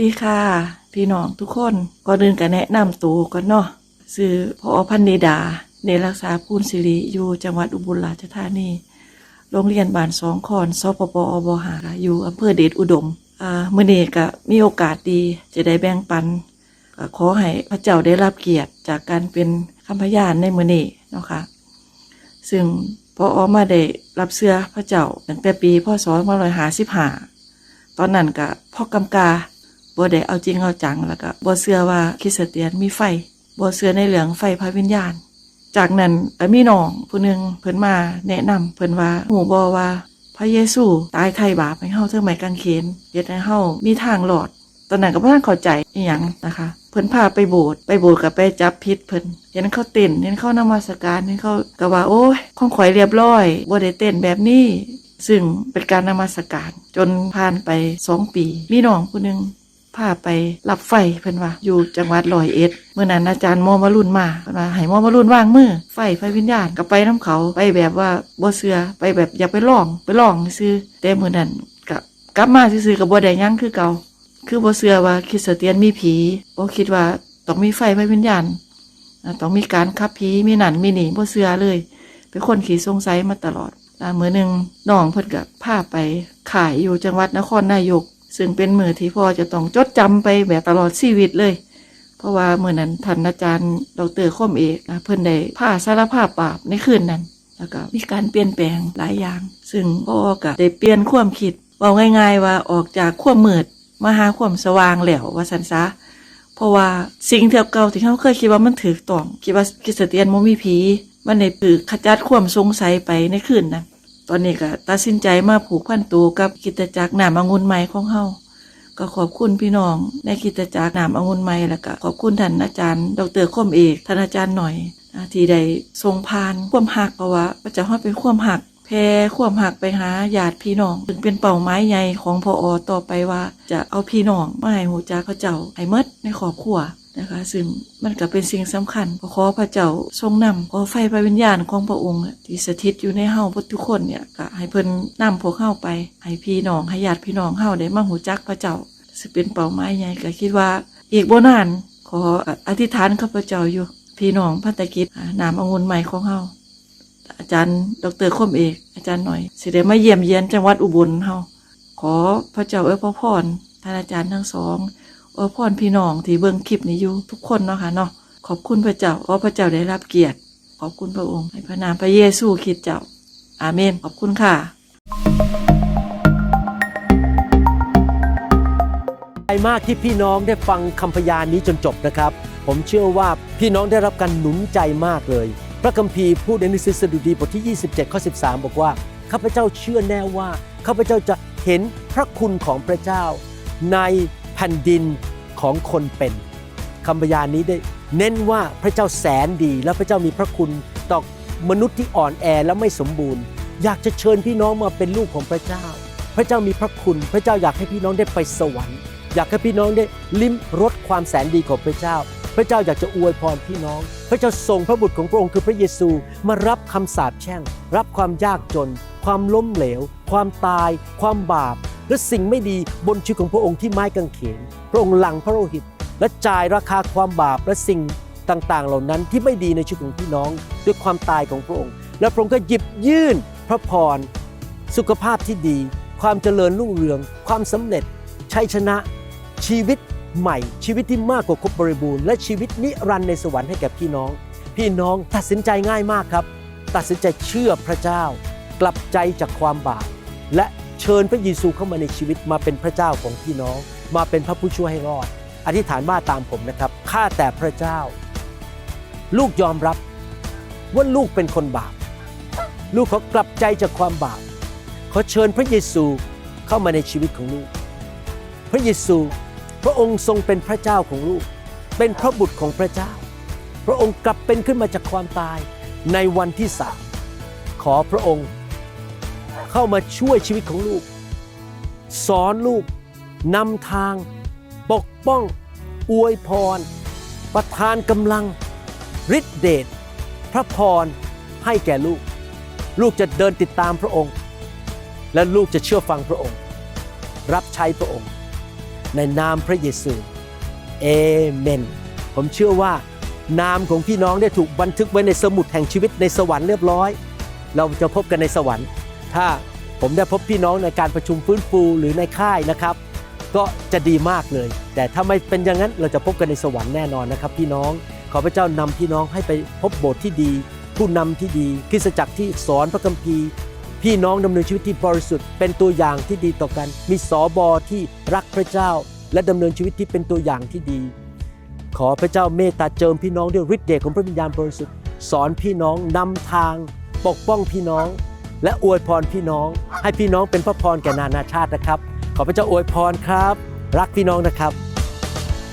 ดีค่ะ พี่น้องทุกคนก่อนอื่นก็แนะนำตัวก่อนเนาะชื่อพอพันนิดา เนรักษาพูนสิริอยู่จังหวัดอุบลราชธานี โรงเรียนบ้านสองคอนสปปอบหาอยู่อำเภอเดชอุดมอ่ามื่อนี้ก็มีโอกาสดีจะได้แบ่งปันขอให้พระเจ้าได้รับเกียรติจากการเป็นคำพยานในมื่อนี้เนาะค่ะซึ่งพอออมาได้รับเสื้อพระเจ้าตั้งแต่ปีพศ2555ตอนนั้นก็พ่อกำกา บ่ได้เอาจริงเอาจังแล้วก็บ่เชื่อว่าคริสเตียนมีไฟบ่เชื่อในเรื่องไฟพระวิญญาณ จากนั้นมีน้องผู้หนึงเพิ่นมาแนะนำเพิ่นว่าหูบ่ว่า พระเยซูตายไถ่บาปให้เฮาเทิงไม้กางเขนเฮ็ดให้เฮามีทางรอด ตอนนั้นก็บ่ทันเข้าใจอีหยังนะคะเพิ่นพาไปโบสถ์ไปโบสถ์ก็ไปจับผิดเพิ่นเห็นเขาเต้นเห็นเขานมัสการเห็นเขาก็ว่าโอ้ยของข่อยเรียบร้อยบ่ได้เต้นแบบนี้ซึ่งเป็นการนมัสการจนผ่านไปสองปี มีน้องผู้หนึ่ง พาไปรับไฟเพิ่นว่าอยู่จังหวัดร้อยเอ็ดเมื่อนั้นอาจารย์มอมารุ่นมาเพิ่นว่าให้มอมารุ่นว่างมือไฟไฟวิญญาณก็ไปน้ำเขาไปแบบว่าบ่เสือไปแบบอยากไปลองไปลองซื้อแต่มื้อนั้นก็กลับมาซื่อก็บ่ได้ยังคือเก่าคือบ่เสือว่าคริสเตียนมีผีบ่คิดว่าต้องมีไฟไฟวิญญาณต้องมีการขับผีมีนั่นมีนี่บ่เสือเลย เป็นคนขี้สงสัยมาตลอดอ่ามือหนึ่งน้องเพิ่นก็พาไปขายอยู่จังหวัดนครนายก ซึ่งเป็นมือที่พ่อจะต้องจดจำไปแบบตลอดชีวิตเลย เพราะว่าเมื่อนั้นท่านอาจารย์ดรคมเอกนะเพิ่นได้ผ้าสารภาพบาปในคืนนั้น แล้วก็มีการเปลี่ยนแปลงหลายอย่าง ซึ่งพ่อก็ได้เปลี่ยนความคิดว่าง่าย ๆ ว่าออกจากความมืดมาหาความสว่างแล้วว่าสันซะเพราะว่าสิ่งที่เก่าที่เขาเคยคิดว่ามันถือต้องคิดว่าคริสเตียนมันมีผีมันในปือขจัดความสงสัยไปในคืนนั้น ตอนนี้ก็ตัดสินใจมาผูกพันตัวกับกิจจักรนามองุ่นไม้ของเฮาก็ขอบคุณพี่น้องในกิจจักรนามองุ่นไม้แล้วก็ขอบคุณท่านอาจารย์ ดรคมเอกท่านอาจารย์หน่อยที่ได้ทรงพานความหักเพราะว่าพระเจ้าฮอดเป็นความหักแพร่ความหักไปหาญาติพี่น้องถึงเป็นเป้าหมายใหญ่ของพออต่อไปว่า จะเอาพี่น้องมาให้หูจักพระเจ้าให้หมดในครอบครัว นะคะ ซึ่งมันก็เป็นสิ่งสำคัญขอพระเจ้าทรงนำขอไฟพระวิญญาณของพระองค์ ที่สถิตอยู่ในเฮาทุกคนเนี่ยก็ให้เพิ่นนำพวกเฮาไป ให้พี่น้องให้ญาติพี่น้องเฮาได้มาหูจักพระเจ้าสิเป็นเป้าหมายใหญ่ก็คิดว่า อีกบ่นานขออธิษฐานข้าพเจ้าอยู่ พี่น้องพันธกิจนามองุ่นใหม่ของเฮาอาจารย์ ดรคมเอก อาจารย์หน่อยสิได้มาเยี่ยมเยียนจังหวัดอุบลเฮาขอพระเจ้าเอ้ยพระพรท่านอาจารย์ทั้งสอง อ้ยพรพี่น้องที่เบิ่งคลิปนี้อยู่ทุกคนเนาะค่ะเนาะขอบคุณพระเจ้าขอพระเจ้าได้รับเกียรติ ขอบคุณพระองค์ให้พระนามพระเยซูคริดเจ้า อาเมน ขอบคุณค่ะใจมากที่พี่น้องได้ฟังคำพยานนี้จนจบนะครับ ผมเชื่อว่าพี่น้องได้รับการหนุนใจมากเลย พระคัมภีร์พูดในหนังสือสดุดีบทที่ 27 ข้อ 13 บอกว่าข้าพเจ้าเชื่อแน่ว่าข้าพเจ้าจะเห็นพระคุณของพระเจ้า ใน ผ่นดินของคนเป็นคำพยานนี้ได้เน้นว่าพระเจ้าแสนดีและพระเจ้ามีพระคุณต่อมนุษย์ที่อ่อนแอและไม่สมบูรณ์ อยากจะเชิญพี่น้องมาเป็นลูกของพระเจ้า พระเจ้ามีพระคุณ พระเจ้าอยากให้พี่น้องได้ไปสวรรค์ อยากให้พี่น้องได้ลิ้มรสความแสนดีของพระเจ้า พระเจ้าอยากจะอวยพรพี่น้อง พระเจ้าส่งพระบุตรของพระองค์คือพระเยซูมารับคำสาปแช่ง รับความยากจน ความล้มเหลว ความตาย ความบาป และสิ่งไม่ดีบนชีวิตของพระองค์ที่ไม้กางเขน พระองค์หลังพระโลหิต และจ่ายราคาความบาปและสิ่งต่างๆ เหล่านั้นที่ไม่ดีในชีวิตของพี่น้อง ด้วยความตายของพระองค์ และพระองค์ก็หยิบยื่นพระพร สุขภาพที่ดี ความเจริญรุ่งเรือง ความสำเร็จชัยชนะ ชีวิตใหม่ ชีวิตที่มากกว่าครบบริบูรณ์และชีวิตนิรันดร์ในสวรรค์ให้แก่พี่น้อง พี่น้องตัดสินใจง่ายมากครับ ตัดสินใจเชื่อพระเจ้า กลับใจจากความบาปและ เชิญพระเยซูเข้ามาในชีวิตมาเป็นพระเจ้าของพี่น้อง มาเป็นพระผู้ช่วยให้รอด อธิษฐานว่าตามผมนะครับข้าแต่พระเจ้า ลูกยอมรับว่าลูกเป็นคนบาป ลูกขอกลับใจจากความบาปขอเชิญพระเยซูเข้ามาในชีวิตของลูก พระเยซู พระองค์ทรงเป็นพระเจ้าของลูก เป็นพระบุตรของพระเจ้า พระองค์กลับเป็นขึ้นมาจากความตายในวันที่สามขอพระองค์ เข้ามาช่วยชีวิตของลูก สอนลูกนำทาง ปกป้อง อวยพร ประทานกำลังฤทธิเดชพระพรให้แก่ลูก ลูกจะเดินติดตามพระองค์ และลูกจะเชื่อฟังพระองค์ รับใช้พระองค์ ในนามพระเยซูเอเมน ผมเชื่อว่านามของพี่น้องได้ถูกบันทึกไว้ในสมุดแห่งชีวิตในสวรรค์เรียบร้อย เราจะพบกันในสวรรค์ ถ้าผมได้พบพี่น้องในการประชุมฟื้นฟูหรือในค่ายนะครับ ก็จะดีมากเลย แต่ถ้าไม่เป็นอย่างนั้นเราจะพบกันในสวรรค์แน่นอนนะครับพี่น้องขอพระเจ้านำพี่น้องให้ไปพบโบสถ์ที่ดี ผู้นำที่ดีคริสตจักรที่สอนพระคัมภีร์ พี่น้องดำเนินชีวิตที่บริสุทธิ์เป็นตัวอย่างที่ดีต่อกัน มีสอบอที่รักพระเจ้า และดำเนินชีวิตที่เป็นตัวอย่างที่ดี ขอพระเจ้าเมตตาเจิมพี่น้องด้วยฤทธิ์เดชของพระวิญญาณบริสุทธิ์สอนพี่น้องนำทางปกป้องพี่น้อง และอวยพรพี่น้อง ให้พี่น้องเป็นพระพรแก่นานาชาตินะครับ ขอพระเจ้าอวยพรครับ รักพี่น้องนะครับ